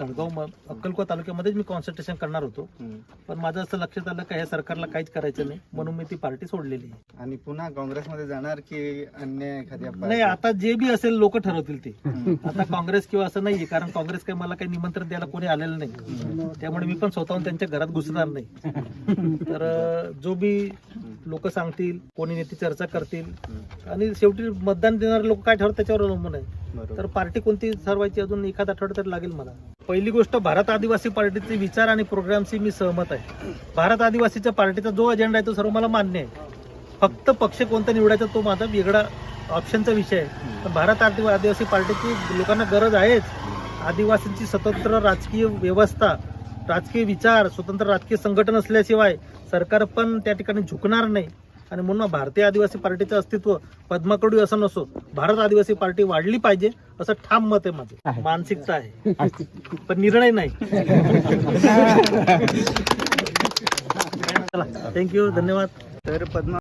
तळगाव अक्कलकोट तालुक्यामध्येच मी concentration करणार होतो. पण माझं असं लक्षात आलं का ह्या सरकारला काहीच करायचं नाही. म्हणून मी ती पार्टी सोडलेली आहे. आणि पुन्हा काँग्रेसमध्ये जाणार की अन्य एखाद्या नाही आता जे बी असेल लोक ठरवतील ते. आता काँग्रेस किंवा असं नाहीये कारण काँग्रेस काही मला काही निमंत्रण द्यायला कोणी आलेलं नाही. त्यामुळे मी पण स्वतःहून त्यांच्या घरात घुसणार नाही. तर जो बी लोक सांगतील कोणी नेते चर्चा करतील आणि शेवटी मतदान देणारे लोक काय ठरवतात त्याच्यावर अवलंबून आहे. तर पार्टी कोणती ठरवायची? अजून एखादा आठवडा तर लागेल मला. पहिली गोष्ट भारत आदिवासी पार्टीचे विचार आणि प्रोग्रामशी मी सहमत आहे. भारत आदिवासीच्या पार्टीचा जो अजेंडा आहे तो सर्व मला मान्य आहे. फक्त पक्ष कोणता निवडायचा तो माझा वेगळा ऑप्शनचा विषय आहे. पण भारत आदिवा- आदिवासी पार्टीची लोकांना गरज आहेच. आदिवासींची स्वतंत्र राजकीय व्यवस्था राजकीय विचार स्वतंत्र राजकीय संघटन असल्याशिवाय सरकार पण त्या ठिकाणी झुकणार नाही. आणि म्हणून भारतीय आदिवासी पार्टीचं अस्तित्व पद्माकडू असं नसो भारत आदिवासी पार्टी वाढली पाहिजे असं ठाम मत आहे माझं. मानसिकता आहे. पण निर्णय नाही. चला थँक्यू धन्यवाद. तर पद्मा